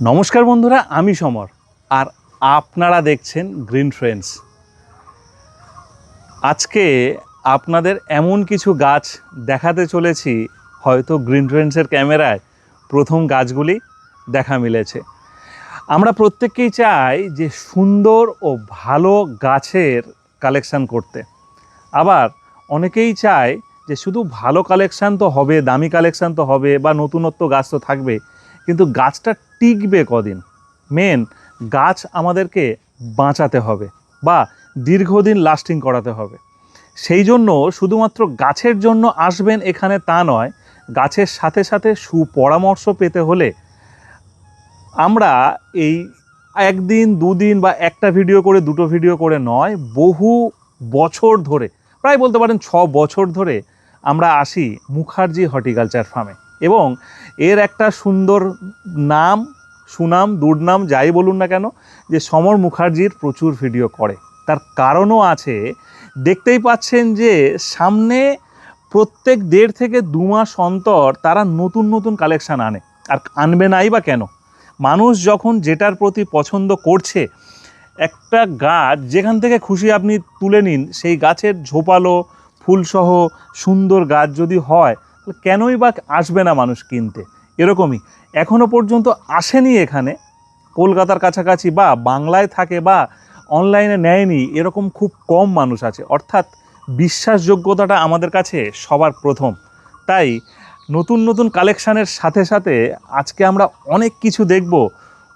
নমস্কার বন্ধুরা, আমি সমর, আর আপনারা দেখছেন গ্রিন ফ্রেন্ডস আজকে আপনাদের এমন কিছু গাছ দেখাতে চলেছি, হয়তো গ্রিন ফ্রেন্ডসের ক্যামেরায় প্রথম গাছগুলি দেখা মিলেছে। আমরা প্রত্যেককেই চাই যে সুন্দর ও ভালো গাছের কালেকশান করতে। আবার অনেকেই চায় যে শুধু ভালো কালেকশান তো হবে, দামি কালেকশান তো হবে, বা নতুনত্ব গাছ তো থাকবে, কিন্তু গাছটা টিকবে কদিন। মেন গাছ আমাদেরকে বাঁচাতে হবে বা দীর্ঘদিন লাস্টিং করাতে হবে। সেই জন্য শুধুমাত্র গাছের জন্য আসবেন এখানে তা নয়, গাছের সাথে সাথে সুপরামর্শ পেতে হলে আমরা এই একদিন, দুদিন বা একটা ভিডিও করে, দুটো ভিডিও করে নয়, বহু বছর ধরে, প্রায় বলতে পারেন ছ বছর ধরে আমরা আসি মুখার্জি হর্টিকালচার ফার্মে এবং এর একটা সুন্দর নাম, সুনাম, দুর্নাম, যাই বলুন না কেন, যে সমর মুখার্জির প্রচুর ভিডিও করে। তার কারণও আছে, দেখতেই পাচ্ছেন যে সামনে প্রত্যেক দেড় থেকে দু মাস অন্তর তারা নতুন নতুন কালেকশান আনে। আর আনবে নাই বা কেন? মানুষ যখন যেটার প্রতি পছন্দ করছে, একটা গাছ যেখান থেকে খুশি আপনি তুলে নিন, সেই গাছের ঝোপালো, ফুলসহ সুন্দর গাছ যদি হয় কেনই বা আসবে না মানুষ কিনতে? এরকমই। এখনও পর্যন্ত আসেনি এখানে। কলকাতার কাছাকাছি বা বাংলায় থাকে বা অনলাইনে নেয়নি, এরকম খুব কম মানুষ আছে। অর্থাৎ বিশ্বাসযোগ্যতাটা আমাদের কাছে সবার প্রথম। তাই নতুন নতুন কালেকশানের সাথে সাথে আজকে আমরা অনেক কিছু দেখব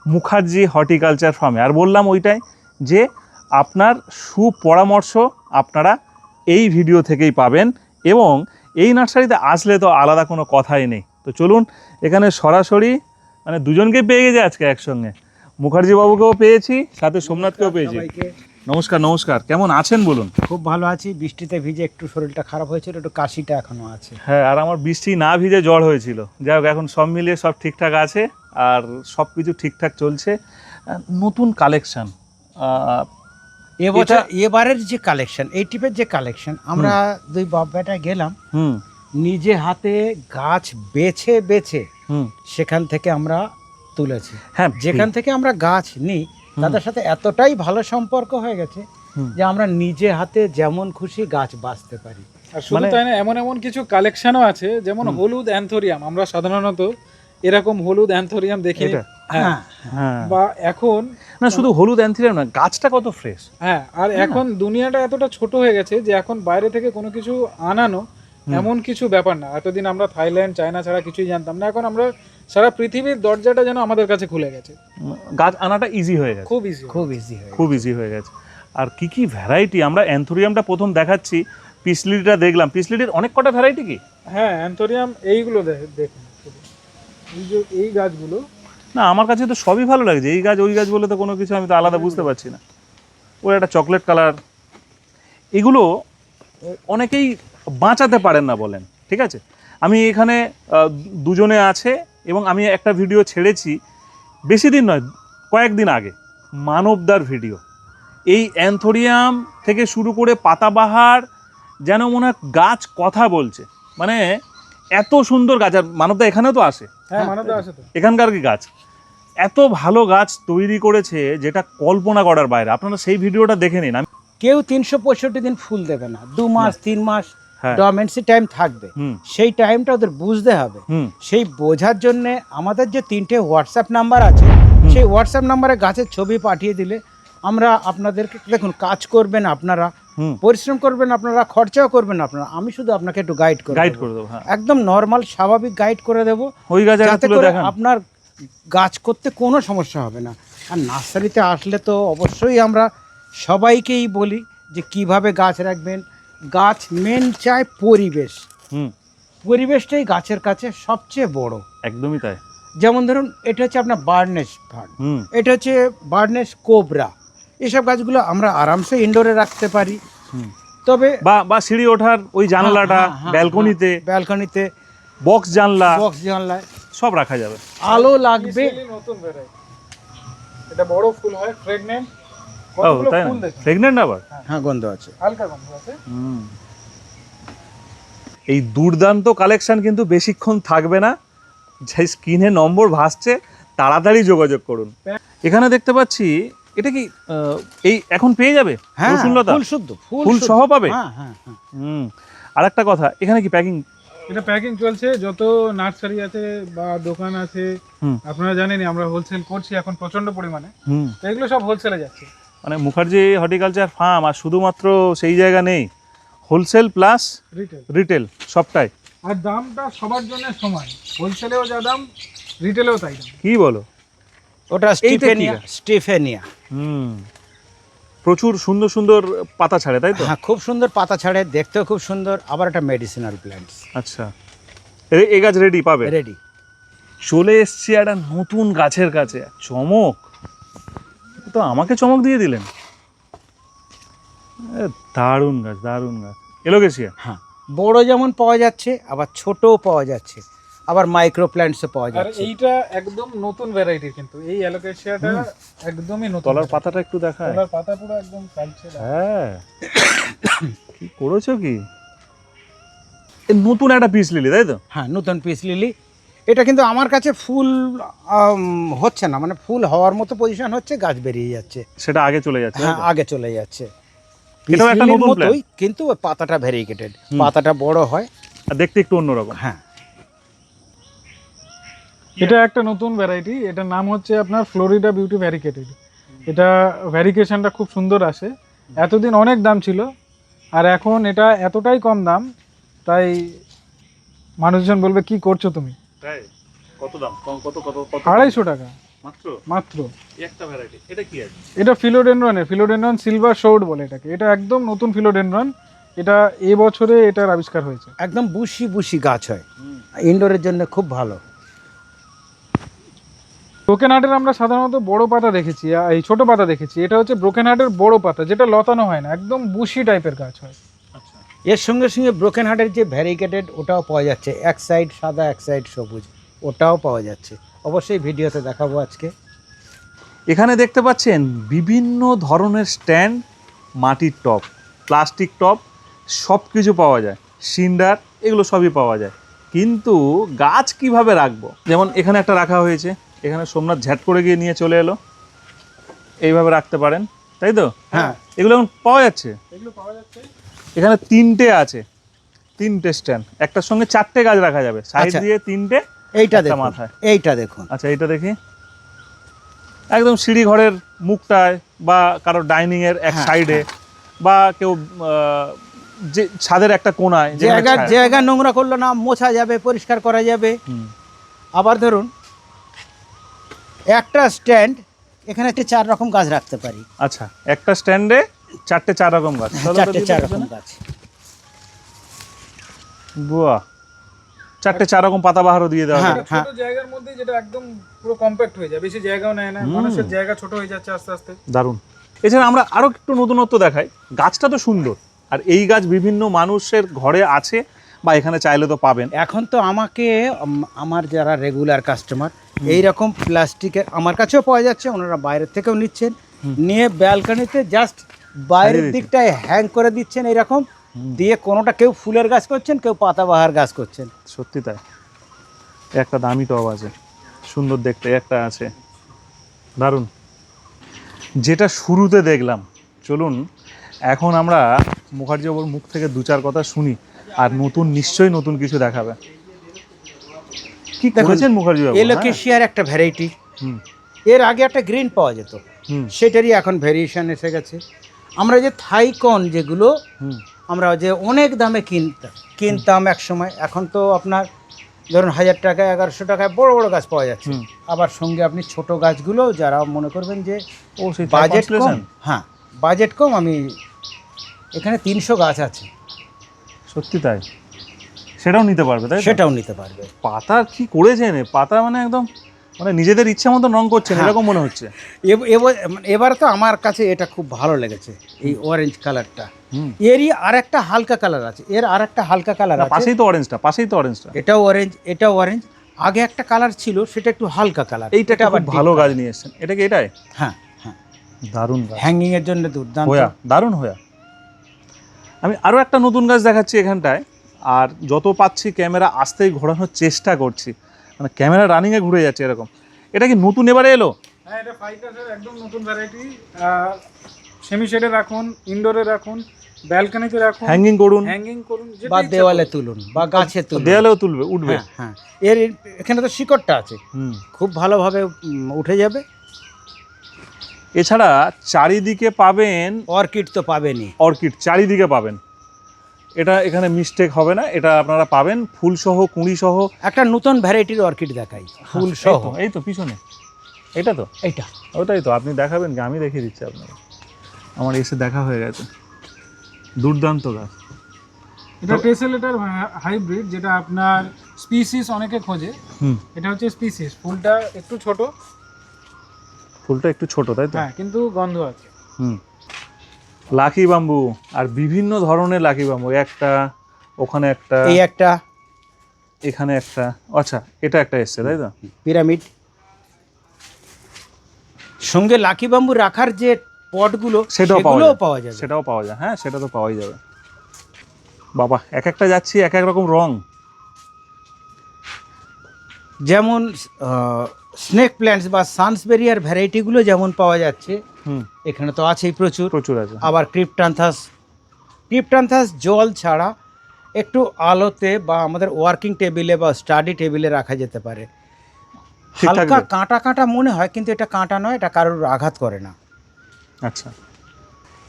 মুখার্জি হর্টিকালচার ফার্মে। আর বললাম ওইটাই যে আপনার সুপরামর্শ আপনারা এই ভিডিও থেকেই পাবেন এবং এই নার্সারিতে আসলে তো আলাদা কোনো কথাই নেই। তো চলুন এখানে সরাসরি মানে দুজনকে পেয়ে গেছে আজকে একসঙ্গে। মুখার্জি বাবুকেও পেয়েছি সাথে সোমনাথকেও পেয়েছি। নমস্কার নমস্কার। কেমন আছেন বলুন? খুব ভালো আছি। বৃষ্টিতে ভিজে একটু শরীরটা খারাপ হয়েছিল একটু কাশিটা এখনও আছে। হ্যাঁ আর আমার বৃষ্টি না ভিজে জ্বর হয়েছিল। যাই হোক এখন সব মিলিয়ে সব ঠিকঠাক আছে আর সব কিছু ঠিকঠাক চলছে। নতুন কালেকশন এবছর এবারের যে কালেকশন এই টিপের যে কালেকশন আমরা দুই বাপ বেটা গেলাম নিজে হাতে গাছ বেছে বেছে সেখান থেকে আমরা তুলেছি। হ্যাঁ যেখান থেকে আমরা গাছ নিই তাদের সাথে এতটাই ভালো সম্পর্ক হয়ে গেছে যে আমরা নিজে হাতে যেমন খুশি গাছ বাঁচতে পারি। আর শুধু মানে- তাই না এমন এমন কিছু কালেকশনও আছে যেমন হলুদ অ্যান্থোরিয়াম আমরা সাধারণত এরকম হলুদ অ্যান্থোরিয়াম দেখি এটা? হ্যাঁ। হ্যাঁ বা এখন না শুধু হলুদ অ্যান্থিরিয়াম না গাছটা কত ফ্রেশ। হ্যাঁ আর এখন দুনিয়াটা এতটা ছোট হয়ে গেছে যে এখন বাইরে থেকে কোনো কিছু আনানো এমন কিছু ব্যাপার না। এতদিন আমরা থাইল্যান্ড চায়না ছাড়া কিছুই জানতাম না। এখন আমরা সারা পৃথিবীর দরজাটা যেন আমাদের কাছে খুলে গেছে। গাছ আনাটা ইজি হয়ে গেছে। খুব ইজি খুব ইজি হয়ে খুব ইজি হয়ে গেছে। আর কি কি ভ্যারাইটি আমরা অ্যান্থোরিয়ামটা প্রথম দেখাচ্ছি পিসলিটা দেখলাম। পিসলিটির অনেক কটা ভ্যারাইটি কি? হ্যাঁ অ্যান্থোরিয়াম এইগুলো দেখুন। এই যে এই গাছগুলো? না, আমার কাছে তো সবই ভালো লাগছে। এই গাছ, ওই গাছ বলে তো কোনো কিছু আমি তো আলাদা বুঝতে পারছি না। ওর একটা চকলেট কালার এগুলো অনেকেই বাঁচাতে পারেন না বলেন, ঠিক আছে? আমি এখানে দুজনে আছে এবং আমি একটা ভিডিও ছেড়েছি, বেশি দিন নয়, কয়েকদিন আগে, মানবদার ভিডিও এই অ্যান্থোরিয়াম থেকে শুরু করে পাতাবাহার, যেন মনে হয় গাছ কথা বলছে। মানে এত সুন্দর গাছ আর মানবদা এখানেও তো আসে। হ্যাঁ মানবদা তো। এখানকার কি গাছ? এত ভালো গাছ তৈরি করেছে যেটা কল্পনা করার বাইরে। আপনারা সেই ভিডিওটা দেখে নিন। কেউ তিনশো পঁয়ষট্টি দিন ফুল দেবে না। দু মাস তিন মাস হ্যাঁ। ডরমেন্সি টাইম থাকবে। সেই টাইমটা ওদের বুঝতে হবে। হুম। সেই বোঝার জন্য আমাদের যে তিনটে হোয়াটসঅ্যাপ নাম্বার আছে সেই হোয়াটসঅ্যাপ নাম্বারে গাছের ছবি পাঠিয়ে দিলে আমরা আপনাদেরকে দেখুন কাজ করবেন আপনারা। পরিশ্রম করবেন আপনারা খরচাও করবেন আপনারা। আমি শুধু আপনাকে একটু গাইড করে গাইড করে দেবো হ্যাঁ। একদম নর্মাল স্বাভাবিক গাইড করে দেবো। ওই গাছ যাতে করে দেখান। আপনার গাছ করতে কোনো সমস্যা হবে না। আর নার্সারিতে আসলে তো অবশ্যই আমরা সবাইকেই বলি যে কীভাবে গাছ রাখবেন। গাছ মেন চায় পরিবেশ। হুম। পরিবেশটাই গাছের কাছে সবচেয়ে বড়। একদমই তাই। যেমন ধরুন এটা হচ্ছে আপনার বার্নেস ফার্ন হুম। এটা হচ্ছে বার্নেস কোবরা। এসব গাছগুলো আমরা আরামসে ইনডোরে রাখতে পারি। তবে বা বা সিঁড়ি ওঠার ওই জানলাটা ব্যালকনিতে ব্যালকনিতে বক্স জানলা বক্স জানলায়। সব রাখা যাবে। আলো লাগবে। নতুন এটা বড় ফুল হয় প্রেগনেন্ট ও তাই না? দেখুন আবার? হ্যাঁ। গন্ধ আছে। হালকা গন্ধ আছে। হুম। এই দুর্দান্ত কালেকশন কিন্তু বেশিক্ষণ থাকবে না। যে স্ক্রিনে নম্বর ভাসছে তাড়াতাড়ি যোগাযোগ করুন। এখানে দেখতে পাচ্ছি এটা কি এই এখন পেয়ে যাবে? হ্যাঁ রসুনলতা ফুল শুদ্ধ ফুল সহ পাবে? হ্যাঁ হ্যাঁ হ্যাঁ। হুম। আর একটা কথা এখানে কি প্যাকিং এটা প্যাকিং চলছে যত নার্সারি আছে বা দোকান আছে আপনারা জানেনই আমরা হোলসেল করছি এখন প্রচণ্ড পরিমাণে। হুম। তো এগুলো সব হোলসেলে যাচ্ছে। মানে মুখার্জি হর্টিকালচার ফার্ম আর শুধুমাত্র সেই জায়গা নেই হোলসেল প্লাস রিটেল রিটেল সবটাই। আর দামটা সবার জন্য সমান। হোলসেলেও যা দাম রিটেলেও তাই দাম। কি বলো? ওটা স্টিফেনিয়া স্টিফেনিয়া। হুম। প্রচুর সুন্দর সুন্দর পাতা ছাড়ে তাই তো? হ্যাঁ খুব সুন্দর পাতা ছাড়ে দেখতেও খুব সুন্দর আবার একটা মেডিসিনাল প্ল্যান্টস আচ্ছা। এ- এই গাছ রেডি পাবে? রেডি চলে এসছি একটা নতুন গাছের কাছে। চমক। তো আমাকে চমক দিয়ে দিলেন। দারুণ গাছ দারুণ গাছ। এলোকেশিয়া? হ্যাঁ বড় যেমন পাওয়া যাচ্ছে আবার ছোটও পাওয়া যাচ্ছে। আবার মাইক্রো প্ল্যান্টসও পাওয়া যায় আর এইটা একদম নতুন ভ্যারাইটির কিন্তু। এই অ্যালোকেশিয়াটা একদমই নতুন। তলার পাতাটা একটু দেখায়। তলার পাতা পুরো একদম কালচে হ্যাঁ। কি করেছ কি? নতুন একটা পিস লিলি তাই তো? হ্যাঁ নতুন পিস লিলি এটা কিন্তু আমার কাছে ফুল হচ্ছে না। মানে ফুল হওয়ার মতো পজিশন হচ্ছে গাছ বেরিয়ে যাচ্ছে। সেটা আগে চলে যাচ্ছে হ্যাঁ আগে চলে যাচ্ছে। এটাও একটা নতুন মতোই কিন্তু পাতাটা ভেরিকেটেড। পাতাটা বড় হয়। আর দেখতে একটু অন্যরকম। হ্যাঁ। এটা একটা নতুন ভ্যারাইটি এটার নাম হচ্ছে আপনার ফ্লোরিডা বিউটি ভ্যারিকেটেড এটা ভ্যারিকেশনটা খুব সুন্দর আসে। এতদিন অনেক দাম ছিল আর এখন এটা এতটাই কম দাম তাই মানুষজন বলবে কি করছ তুমি? তাই? কত দাম? কত কত কত? আড়াইশো টাকা। মাত্র? মাত্র। একটা ভ্যারাইটি এটা কি আছে? এটা ফিলোডেনরনের ফিলোডেনরন সিলভার শোড বলে এটাকে। এটা একদম নতুন ফিলোডেনরন এটা এ বছরে এটার আবিষ্কার হয়েছে। একদম বুশি বুশি গাছ হয়। ইনডোরের জন্য খুব ভালো। ব্রোকেন হার্টের আমরা সাধারণত বড় পাতা দেখেছি এই ছোট পাতা দেখেছি। এটা হচ্ছে ব্রোকেন হার্টের বড় পাতা যেটা লতানো হয় না একদম বুশি টাইপের গাছ হয়। আচ্ছা। এর সঙ্গে সঙ্গে ব্রোকেন হার্টের যে ভ্যারিকেটেড ওটাও পাওয়া যাচ্ছে। এক সাইড সাদা এক সাইড সবুজ ওটাও পাওয়া যাচ্ছে। অবশ্যই ভিডিওতে দেখাবো আজকে। এখানে দেখতে পাচ্ছেন বিভিন্ন ধরনের স্ট্যান্ড মাটির টপ প্লাস্টিক টপ সব কিছু পাওয়া যায়। সিন্ডার এগুলো সবই পাওয়া যায়। কিন্তু গাছ কীভাবে রাখব? যেমন এখানে একটা রাখা হয়েছে। এখানে সোমনাথ ঝ্যাট করে গিয়ে নিয়ে চলে এলো। এইভাবে রাখতে পারেন তাই তো? হ্যাঁ। এগুলো এখন পাওয়া যাচ্ছে? এগুলো পাওয়া যাচ্ছে। এখানে তিনটে আছে তিনটে স্ট্যান্ড। একটার সঙ্গে চারটে গাছ রাখা যাবে সাইড আচ্ছা। দিয়ে তিনটে এইটা দেখুন মাথায়। এইটা দেখুন। আচ্ছা এইটা দেখি। একদম সিঁড়ি ঘরের মুখটায় বা কারও ডাইনিং এর এক হ্যাঁ, সাইডে বা কেউ যে ছাদের একটা কোনায় জায়গা নোংরা করল না মোছা যাবে পরিষ্কার করা যাবে। আবার ধরুন একটা স্ট্যান্ড এখানে একটা চার রকম গাছ রাখতে পারি। আচ্ছা একটা স্ট্যান্ডে চারটে চার রকম গাছ। চারটে চার রকম গাছ। বাহ। চারটে চার রকম পাতাবাহারও দিয়ে দেওয়া হ্যাঁ, ছোট জায়গার মধ্যে যেটা একদম পুরো কম্প্যাক্ট হয়ে যায় বেশি জায়গাও নেয় না মানুষের জায়গা ছোট হয়ে যাচ্ছে আস্তে আস্তে। দারুণ। এছাড়া আমরা আরও একটু নতুনত্ব দেখাই। গাছটা তো সুন্দর আর এই গাছ বিভিন্ন মানুষের ঘরে আছে বা এখানে চাইলে তো পাবেন। এখন তো আমাকে আমার যারা রেগুলার কাস্টমার এই রকম প্লাস্টিকের আমার কাছেও পাওয়া যাচ্ছে ওনারা বাইরের থেকেও নিচ্ছেন। নিয়ে ব্যালকনিতে জাস্ট বাইরের। দিকটায় হ্যাং করে দিচ্ছেন এরকম দিয়ে কোনোটা কেউ ফুলের গাছ করছেন কেউ পাতাবাহার গাছ করছেন। সত্যি তাই। একটা দামি টব আছে সুন্দর দেখতে একটা আছে। দারুণ। যেটা শুরুতে দেখলাম চলুন এখন আমরা মুখার্জি বাবুর মুখ থেকে দু চার কথা শুনি আর নতুন নিশ্চয়ই নতুন কিছু দেখাবে। কি দেখুন, করেছেন মুখার্জি? এলোকেশিয়ার একটা ভ্যারাইটি হুম। এর আগে একটা গ্রিন পাওয়া যেত। হুম। সেটারই এখন ভেরিয়েশন এসে গেছে। আমরা যে থাইকন যেগুলো হুম। আমরা যে অনেক দামে কিনতাম কিনতাম এক সময় এখন তো আপনার ধরুন হাজার টাকা এগারোশো টাকায় বড় বড় গাছ পাওয়া যাচ্ছে। আবার সঙ্গে আপনি ছোট গাছগুলো যারা মনে করবেন যে ও বাজেট কম হ্যাঁ বাজেট কম আমি এখানে তিনশো গাছ আছে। সত্যি তাই? সেটাও নিতে পারবে তাই সেটাও নিতে পারবে। পাতা কি করেছেন? পাতা মানে একদম মানে নিজেদের ইচ্ছা মতো রং করছেন হ্যাঁ। এরকম মনে হচ্ছে? এব- এব- এবার তো আমার কাছে এটা খুব ভালো লেগেছে এই অরেঞ্জ কালারটা এরই আর একটা হালকা কালার আছে এর আর একটা হালকা কালার আছে। পাশেই তো অরেঞ্জটা পাশেই তো অরেঞ্জটা এটাও অরেঞ্জ এটাও অরেঞ্জ আগে একটা কালার ছিল সেটা একটু হালকা কালার এইটা খুব ভালো গাছ নিয়ে এসেছেন। এটা কি এটাই? হ্যাঁ হ্যাঁ। দারুণ হ্যাঙ্গিংয়ের হ্যাঙ্গিং এর জন্য দুর্দান্ত। দারুণ হোয়া আমি আরও একটা নতুন গাছ দেখাচ্ছি এখানটায়। আর যত পাচ্ছি ক্যামেরা আসতেই ঘোরানোর চেষ্টা করছি। মানে ক্যামেরা রানিংয়ে ঘুরে যাচ্ছে এরকম। এটা কি নতুন এবারে এলো? হ্যাঁ এটা ফাইকাসের একদম নতুন ভ্যারাইটি সেমি শেডে রাখুন ইনডোরে রাখুন ব্যালকনিতে রাখুন হ্যাঙ্গিং করুন। হ্যাঙ্গিং করুন বা দেওয়ালে তুলুন বা গাছে তুলুন। দেয়ালেও তুলবে উঠবে। হ্যাঁ। হ্যাঁ এর এখানে তো শিকড়টা আছে। হুম। খুব ভালোভাবে উঠে যাবে। এছাড়া চারিদিকে পাবেন অর্কিড তো পাবেনই। অর্কিড চারিদিকে পাবেন। এটা এখানে মিস্টেক হবে না এটা আপনারা পাবেন। ফুল সহ কুঁড়ি সহ একটা নতুন ভ্যারাইটির অর্কিড দেখাই। ফুল এই সহ তো, এই তো পিছনে। এটা তো? এইটা। ওটাই তো আপনি দেখাবেন আমি দেখিয়ে দিচ্ছি আপনাকে। আমার এসে দেখা হয়ে গেছে। দুর্দান্ত গাছ। এটা টেসেলেটার হাইব্রিড যেটা আপনার স্পিসিস অনেকে খোঁজে। হুম। এটা হচ্ছে স্পিসিস ফুলটা একটু ছোট। ফুলটা একটু ছোট তাই তো? হ্যাঁ কিন্তু গন্ধ আছে। হুম। লাকি বাম্বু আর বিভিন্ন ধরনের লাকি বাম্বু একটা ওখানে একটা এই একটা। এখানে একটা আচ্ছা এটা একটা এসছে তাই তো? পিরামিড সঙ্গে লাকি বাম্বু রাখার যে পটগুলো সেটাও পাওয়া যায়। সেটাও পাওয়া যায় হ্যাঁ সেটা তো পাওয়াই যাবে। বাবা এক একটা যাচ্ছি এক এক রকম রং। যেমন স্নেক প্ল্যান্টস বা সানসবেরিয়ার ভ্যারাইটিগুলো যেমন পাওয়া যাচ্ছে হুম। এখানে তো আছেই প্রচুর। প্রচুর আছে। আবার ক্রিপ্টান্থাস ক্রিপ্টান্থাস জল ছাড়া একটু আলোতে বা আমাদের ওয়ার্কিং টেবিলে বা স্টাডি টেবিলে রাখা যেতে পারে। হালকা কাঁটা কাঁটা মনে হয় কিন্তু এটা কাঁটা নয় এটা কারোর আঘাত করে না। আচ্ছা।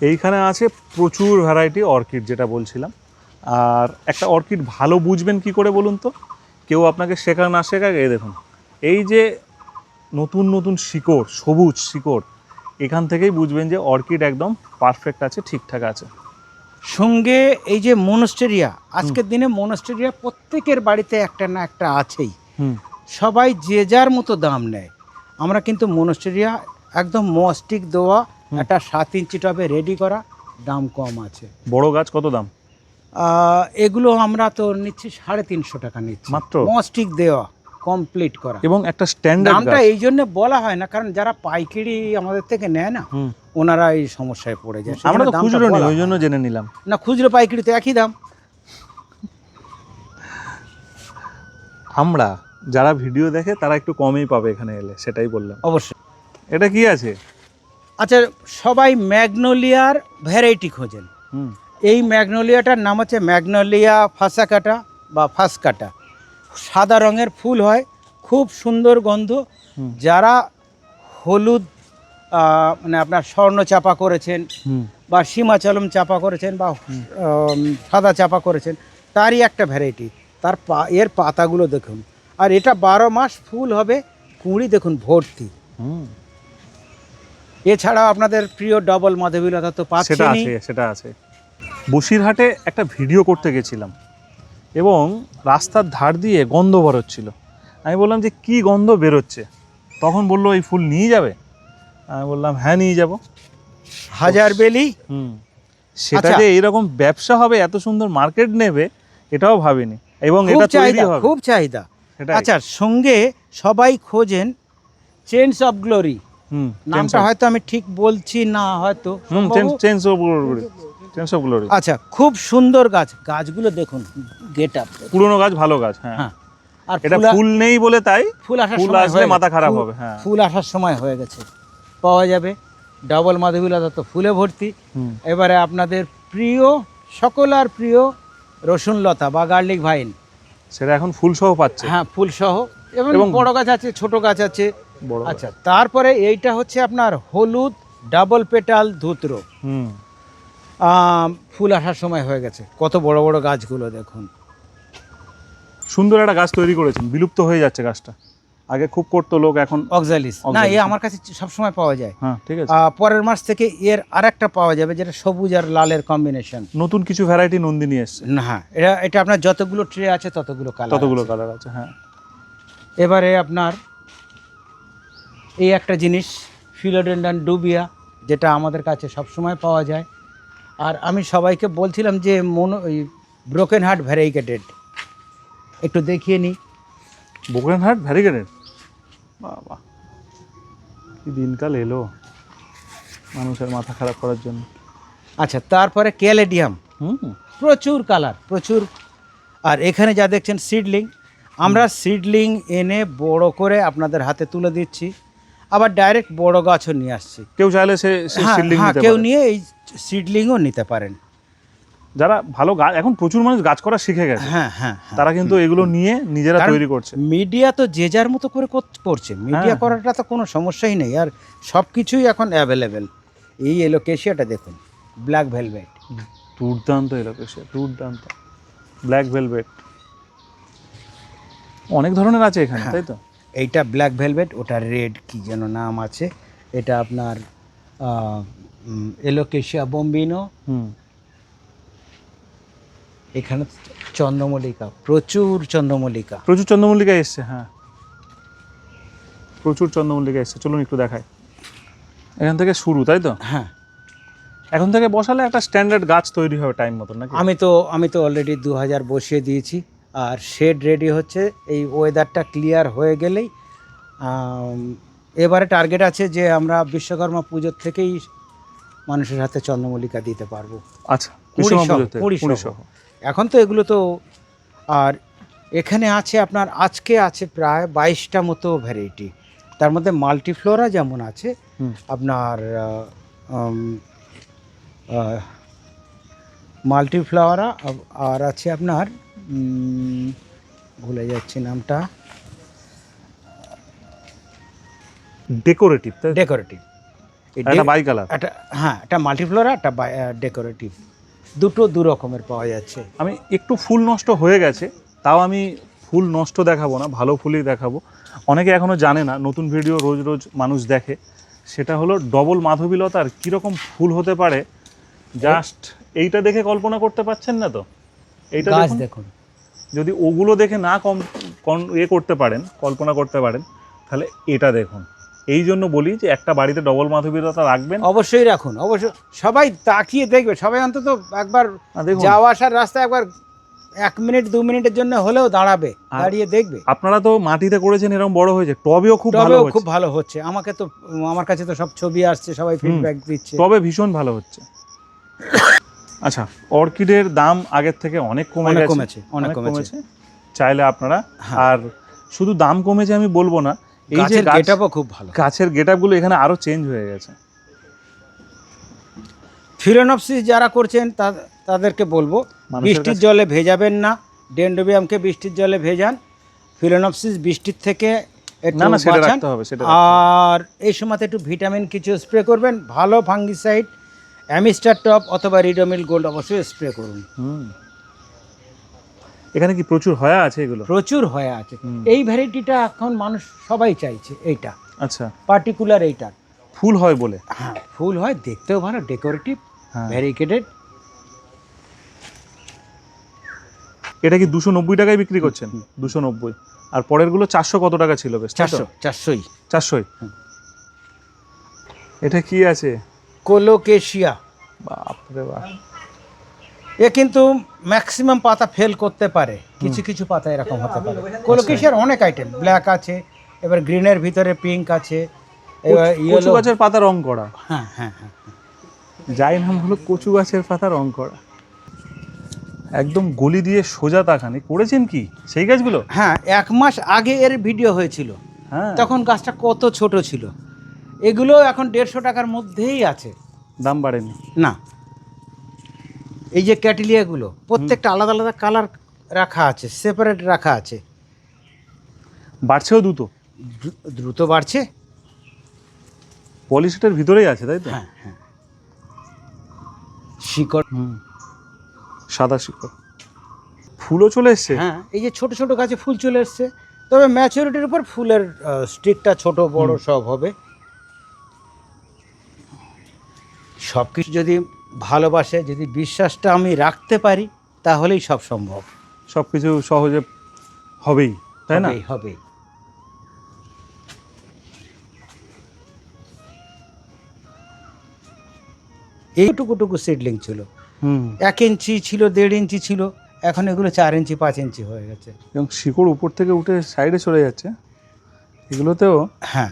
এইখানে আছে প্রচুর ভ্যারাইটি অর্কিড যেটা বলছিলাম। আর একটা অর্কিড ভালো বুঝবেন কি করে বলুন তো? কেউ আপনাকে শেখা না শেখাক এই দেখুন। এই যে নতুন নতুন শিকড় সবুজ শিকড় এখান থেকেই বুঝবেন যে অর্কিড একদম পারফেক্ট আছে ঠিকঠাক আছে। সঙ্গে এই যে মনস্টেরিয়া আজকের দিনে মনস্টেরিয়া প্রত্যেকের বাড়িতে একটা না একটা আছেই। সবাই যে যার মতো দাম নেয়। আমরা কিন্তু মনস্টেরিয়া একদম মস্টিক দেওয়া একটা সাত ইঞ্চি টবে রেডি করা দাম কম আছে। বড় গাছ কত দাম? এগুলো আমরা তো নিচ্ছি সাড়ে তিনশো টাকা নিচ্ছি। মাত্র? মস্টিক দেওয়া। কমপ্লিট করা। এবং একটা স্ট্যান্ডার্ড দামটা এই জন্য বলা হয় না কারণ যারা পাইকারি আমাদের থেকে নেয় না ওনারা এই সমস্যায় পড়ে যায়। আমরা তো খুচরো নিই ওই জন্য জেনে নিলাম। না খুচরো পাইকারি তো একই দাম। আমরা যারা ভিডিও দেখে তারা একটু কমই পাবে এখানে এলে সেটাই বললাম। অবশ্যই। এটা কি আছে? আচ্ছা সবাই ম্যাগনোলিয়ার ভ্যারাইটি খোঁজেন। হুম। এই ম্যাগনোলিয়াটার নাম হচ্ছে ম্যাগনোলিয়া ফাঁসাকাটা বা ফাঁসকাটা। সাদা রঙের ফুল হয় খুব সুন্দর গন্ধ। যারা হলুদ মানে আপনার স্বর্ণ চাপা করেছেন বা সীমাচলম চাপা করেছেন বা সাদা চাপা করেছেন তারই একটা ভ্যারাইটি তার পা এর পাতাগুলো দেখুন। আর এটা বারো মাস ফুল হবে কুঁড়ি দেখুন ভর্তি। এছাড়াও আপনাদের প্রিয় ডবল মাধবীলতা তো সেটা আছে সেটা আছে। বসিরহাটে একটা ভিডিও করতে গেছিলাম। এবং রাস্তার ধার দিয়ে গন্ধ বেরোচ্ছিল। আমি বললাম যে কি গন্ধ বেরোচ্ছে? তখন বলল এই ফুল নিয়ে যাবে? আমি বললাম হ্যাঁ নিয়ে যাব। হাজার বেলি? হুম সেটা আচ্ছা। যে এইরকম ব্যবসা হবে এত সুন্দর মার্কেট নেবে এটাও ভাবিনি। এবং এটা তৈরি চাহিদা হবে। খুব চাহিদা। আচ্ছা সঙ্গে সবাই খোঁজেন চেঞ্জ অফ গ্লোরি হুম নামটা হয়তো আমি ঠিক বলছি না হয়তো। Change of glory of glory আচ্ছা খুব সুন্দর গাছ। গাছগুলো দেখুন গেট আপ পুরনো গাছ ভালো গাছ হ্যাঁ। হ্যাঁ। আর এটা ফুল নেই বলে তাই ফুল আসার ফুল সময় আসলে মাথা খারাপ হবে, হ্যাঁ। ফুল আসার সময় হয়ে গেছে। পাওয়া যাবে। ডাবল মাধবীলতা তো ফুলে ভর্তি। এবারে আপনাদের প্রিয় সকল আর প্রিয় রসুন লতা বা গার্লিক ভাইন। সেটা এখন ফুল সহ পাচ্ছে। হ্যাঁ ফুল সহ। এবং বড় গাছ আছে ছোট গাছ আছে। বড় আচ্ছা তারপরে এইটা হচ্ছে আপনার হলুদ ডাবল পেটাল ধুত্র। ফুল আসার সময় হয়ে গেছে। কত বড় বড় গাছগুলো দেখুন। সুন্দর একটা গাছ তৈরি করেছেন বিলুপ্ত হয়ে যাচ্ছে গাছটা। আগে খুব করতো লোক এখন অক্সালিস না এ আমার কাছে সবসময় পাওয়া যায়। হ্যাঁ ঠিক আছে। পরের মাস থেকে এর আরেকটা পাওয়া যাবে যেটা সবুজ আর লালের কম্বিনেশন নতুন কিছু ভ্যারাইটি নন্দিনী এসছে। না হ্যাঁ এটা এটা আপনার যতগুলো ট্রে আছে ততগুলো কালার ততগুলো কালার আছে হ্যাঁ। এবারে আপনার এই একটা জিনিস ফিলোডেন্ডান ডুবিয়া যেটা আমাদের কাছে সবসময় পাওয়া যায়। আর আমি সবাইকে বলছিলাম যে মনো ওই ব্রোকেন হার্ট ভ্যারিকেটেড একটু দেখিয়ে নিই বোকেন হাট ভ্যারিগেটেড বাবা কি দিনকাল এলো মানুষের মাথা খারাপ করার জন্য। আচ্ছা তারপরে ক্যালেডিয়াম হুম। প্রচুর কালার প্রচুর। আর এখানে যা দেখছেন সিডলিং আমরা সিডলিং এনে বড় করে আপনাদের হাতে তুলে দিচ্ছি। আবার ডাইরেক্ট বড় গাছও নিয়ে আসছি। কেউ চাইলে সে হ্যাঁ সিডলিং হ্যাঁ নিতে কেউ পারে। নিয়ে এই সিডলিংও নিতে পারেন। যারা ভালো গাছ এখন প্রচুর মানুষ গাছ করা শিখে গেছে। হ্যাঁ হ্যাঁ হ্যাঁ। তারা কিন্তু এগুলো নিয়ে নিজেরা কারণ তৈরি করছে। মিডিয়া তো যে যার মতো করে কর- করছে। মিডিয়া হ্যাঁ। করাটা তো কোনো সমস্যাই নেই। আর সব কিছুই এখন অ্যাভেলেবেল এই এলোকেশিয়াটা দেখুন। ব্ল্যাক ভেলভেট দুর্দান্ত এলোকেশিয়া দুর্দান্ত। ব্ল্যাক ভেলভেট অনেক ধরনের আছে এখানে হ্যাঁ। তাই তো? এইটা ব্ল্যাক ভেলভেট ওটা রেড কি যেন নাম আছে। এটা আপনার এলোকেশিয়া বম্বিনো। হুম। এখানে চন্দ্রমল্লিকা প্রচুর চন্দ্রমল্লিকা। প্রচুর চন্দ্রমল্লিকা এসছে হ্যাঁ। প্রচুর চন্দ্রমল্লিকা এসছে চলুন একটু দেখাই। এখান থেকে শুরু তাই তো? হ্যাঁ। এখন থেকে বসালে একটা স্ট্যান্ডার্ড গাছ তৈরি হবে টাইম মতন নাকি? আমি তো আমি তো অলরেডি দু হাজার বসিয়ে দিয়েছি। আর শেড রেডি হচ্ছে। এই ওয়েদারটা ক্লিয়ার হয়ে গেলেই এবারে টার্গেট আছে যে আমরা বিশ্বকর্মা পুজোর থেকেই মানুষের হাতে চন্দ্রমল্লিকা দিতে পারব। আচ্ছা। এখন তো এগুলো তো আর এখানে আছে আপনার আজকে আছে প্রায় বাইশটা মতো ভ্যারাইটি তার মধ্যে মাল্টিফ্লোরা যেমন আছে আপনার মাল্টিফ্লাওয়ারা আর আছে আপনার ভুলে যাচ্ছি নামটা। ডেকোরেটিভ ডেকোরেটিভ একটা বাই কালার একটা হ্যাঁ একটা মাল্টিফ্লোরা একটা ডেকোরেটিভ দুটো দু রকমের পাওয়া যাচ্ছে। আমি একটু ফুল নষ্ট হয়ে গেছে তাও আমি ফুল নষ্ট দেখাবো না ভালো ফুলই দেখাবো। অনেকে এখনও জানে না নতুন ভিডিও রোজ রোজ মানুষ দেখে। সেটা হলো ডবল মাধবীলতার কীরকম ফুল হতে পারে জাস্ট এইটা দেখে কল্পনা করতে পারছেন না তো? এইটা গাছ দেখুন। যদি ওগুলো দেখে না কম ইয়ে করতে পারেন কল্পনা করতে পারেন তাহলে এটা দেখুন। এই জন্য বলি যে একটা বাড়িতে ডবল মাধবীলতা রাখবেন। অবশ্যই রাখুন অবশ্যই সবাই তাকিয়ে দেখবে সবাই অন্তত একবার যাওয়া আসার রাস্তায় একবার এক মিনিট দু মিনিটের জন্য হলেও দাঁড়াবে দাঁড়িয়ে দেখবে। আপনারা তো মাটিতে করেছেন এরকম বড় হয়েছে টবেও খুব ভালো খুব ভালো হচ্ছে। আমাকে তো আমার কাছে তো সব ছবি আসছে সবাই ফিডব্যাক দিচ্ছে। তবে ভীষণ ভালো হচ্ছে। আচ্ছা অর্কিডের দাম আগের থেকে অনেক কমে অনেক গেছে। কমেছে অনেক কমেছে। চাইলে আপনারা হ্যাঁ। আর শুধু দাম কমেছে আমি বলব না এই যে গেটআপও খুব ভালো। গাছের গেটআপগুলো এখানে আরও চেঞ্জ হয়ে গেছে। ফিলোনপসিস যারা করছেন তাদেরকে বলব বৃষ্টির জলে ভেজাবেন না ডেন্ডোবিয়ামকে বৃষ্টির জলে ভেজান ফিলোনপসিস বৃষ্টির থেকে আর এই সময়তে একটু ভিটামিন কিছু স্প্রে করবেন ভালো ফাঙ্গিসাইড অ্যামিস্টার টপ অথবা রিডোমিল গোল্ড অবশ্যই স্প্রে করুন। হুম। এখানে কি প্রচুর হয়া আছে এগুলো? প্রচুর হয়ে আছে। এই ভ্যারাইটিটা এখন মানুষ সবাই চাইছে এইটা। আচ্ছা। পার্টিকুলার এইটা। ফুল হয় বলে? হ্যাঁ ফুল হয় দেখতেও ভালো ডেকোরেটিভ হ্যাঁ। ভ্যারিকেটেড এটা কি দুশো নব্বই টাকায় বিক্রি করছেন? দুশো নব্বই। আর পরেরগুলো চারশো কত টাকা ছিল বেশ চারশো চারশোই। চারশোই। এটা কি আছে? কোলোকেশিয়া। বাপরে বাপ। এ কিন্তু ম্যাক্সিমাম পাতা ফেল করতে পারে। কিছু কিছু পাতা এরকম হতে পারে। কোলোকেশিয়ার অনেক আইটেম ব্ল্যাক আছে এবার গ্রিনের ভিতরে পিঙ্ক আছে এবার কচু ইয়েলো গাছের পাতা রং করা। হ্যাঁ হ্যাঁ হ্যাঁ যাই নাম হলো কচু গাছের পাতা রং করা। একদম গলি দিয়ে সোজা তাকানি। করেছেন কি? সেই গাছগুলো? হ্যাঁ এক মাস আগে এর ভিডিও হয়েছিল। হ্যাঁ। তখন গাছটা কত ছোট ছিল? এগুলো এখন দেড়শো টাকার মধ্যেই আছে। দাম বাড়েনি। না। এই যে ক্যাটিলিয়াগুলো প্রত্যেকটা আলাদা আলাদা কালার রাখা আছে সেপারেট রাখা আছে। বাড়ছেও দ্রুত? দ্রু- দ্রুত বাড়ছে। পলিসেটের ভিতরেই আছে তাই তো? হ্যাঁ হ্যাঁ। শিকড় হুম। সাদা শিকড়। ফুলও চলে এসছে? হ্যাঁ এই যে ছোট ছোট গাছে ফুল চলে এসছে। তবে ম্যাচুরিটির উপর ফুলের স্টিকটা ছোট বড় সব হবে। সব কিছু যদি ভালোবাসে যদি বিশ্বাসটা আমি রাখতে পারি তাহলেই সব সম্ভব। সব কিছু সহজে হবেই তাই না? হবেই, হবেই। এইটুকু টুকু সিডলিং ছিল। হুম। এক ইঞ্চি ছিল দেড় ইঞ্চি ছিল এখন এগুলো চার ইঞ্চি পাঁচ ইঞ্চি হয়ে গেছে। এবং শিকড় উপর থেকে উঠে সাইডে চলে যাচ্ছে। এগুলোতেও হ্যাঁ।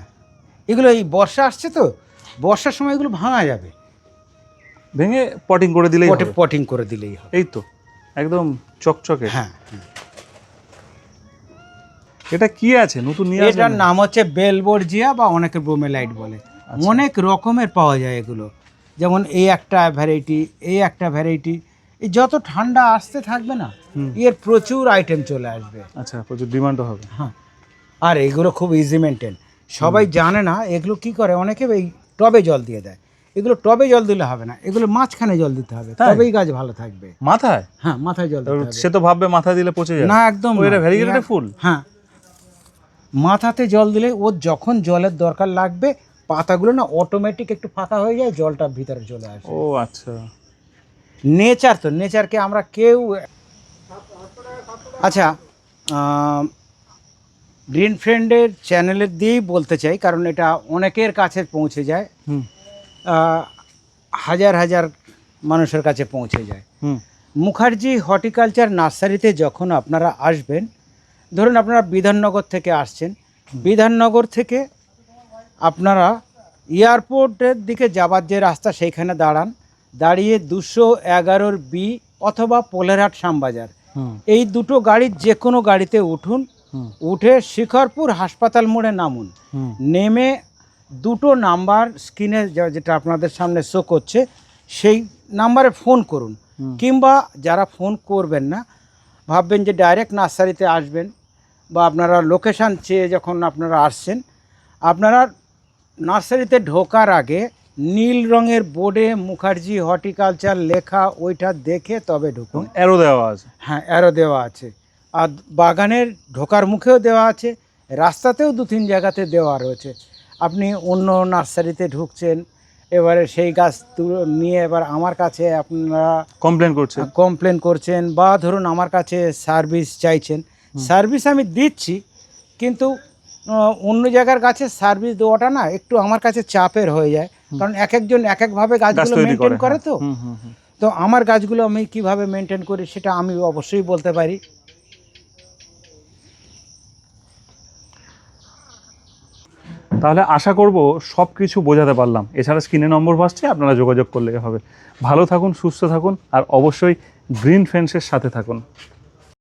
এগুলো এই বর্ষা আসছে তো? বর্ষার সময় এগুলো ভাঙা যাবে। ভেঙে পটিং করে দিলেই পটে হবে। পটিং করে দিলেই হবে। এই তো একদম চকচকে। হ্যাঁ। এটা কি আছে? নতুন নিয়ে এটার নাম হচ্ছে বেলবোর্জিয়া বা অনেকে ব্রোমেলাইট বলে। আচ্ছা। অনেক রকমের পাওয়া যায় এগুলো। যেমন এই একটা ভ্যারাইটি এই একটা ভ্যারাইটি এই যত ঠান্ডা আসতে থাকবে না। এর প্রচুর আইটেম চলে আসবে। আচ্ছা প্রচুর ডিমান্ডও হবে। হ্যাঁ। আর এগুলো খুব ইজি মেনটেন সবাই জানে না এগুলো কি করে অনেকে এই টবে জল দিয়ে দেয়। এগুলো টবে জল দিলে হবে না এগুলো মাঝখানে জল দিতে হবে তবেই গাছ ভালো থাকবে। মাথায়? হ্যাঁ মাথায় জল দিতে হবে। সে তো ভাববে মাথায় দিলে পচে যাবে। না একদম এটা না। ফুল? হ্যাঁ। মাথাতে জল দিলে ওর যখন জলের দরকার লাগবে পাতাগুলো না অটোমেটিক একটু ফাঁকা হয়ে যায় জলটা ভিতরে চলে আসে। ও আচ্ছা। নেচার তো নেচারকে আমরা কেউ আচ্ছা গ্রিন ফ্রেন্ডের চ্যানেলের দিয়েই বলতে চাই কারণ এটা অনেকের কাছে পৌঁছে যায়। হুম। হাজার হাজার মানুষের কাছে পৌঁছে যায়। মুখার্জি হর্টিকালচার নার্সারিতে যখন আপনারা আসবেন ধরুন আপনারা বিধাননগর থেকে আসছেন বিধাননগর থেকে আপনারা এয়ারপোর্টের দিকে যাবার যে রাস্তা সেইখানে দাঁড়ান। দাঁড়িয়ে দুশো এগারোর বি অথবা পোলেরহাট শ্যামবাজার। এই দুটো গাড়ির যে কোনো গাড়িতে উঠুন। উঠে শিখরপুর হাসপাতাল মোড়ে নামুন। নেমে দুটো নাম্বার স্ক্রিনে যেটা আপনাদের সামনে শো করছে সেই নাম্বারে ফোন করুন। কিংবা যারা ফোন করবেন না ভাববেন যে ডাইরেক্ট নার্সারিতে আসবেন বা আপনারা লোকেশান চেয়ে যখন আপনারা আসছেন আপনারা নার্সারিতে ঢোকার আগে নীল রঙের বোর্ডে মুখার্জি হর্টিকালচার লেখা ওইটা দেখে তবে ঢুকুন। অ্যারো দেওয়া আছে। হ্যাঁ অ্যারো দেওয়া আছে। আর বাগানের ঢোকার মুখেও দেওয়া আছে রাস্তাতেও দু তিন জায়গাতে দেওয়া রয়েছে। আপনি অন্য নার্সারিতে ঢুকছেন এবারে সেই গাছ তুলে নিয়ে এবার আমার কাছে আপনারা কমপ্লেন করছেন? কমপ্লেন করছেন বা ধরুন আমার কাছে সার্ভিস চাইছেন। সার্ভিস আমি দিচ্ছি কিন্তু অন্য জায়গার গাছে সার্ভিস দেওয়াটা না একটু আমার কাছে চাপের হয়ে যায়। কারণ এক একজন এক একভাবে গাছগুলো মেনটেন করে করে হ্যাঁ। তো। তো আমার গাছগুলো আমি কীভাবে মেনটেন করি সেটা আমি অবশ্যই বলতে পারি। তাহলে আশা করব সব কিছু বোঝাতে পারলাম। এছাড়া স্ক্রিনে নম্বর পাচ্ছি আপনারা যোগাযোগ করলে হবে। ভালো থাকুন, সুস্থ থাকুন, আর অবশ্যই গ্রিন ফ্রেন্ডসের সাথে থাকুন।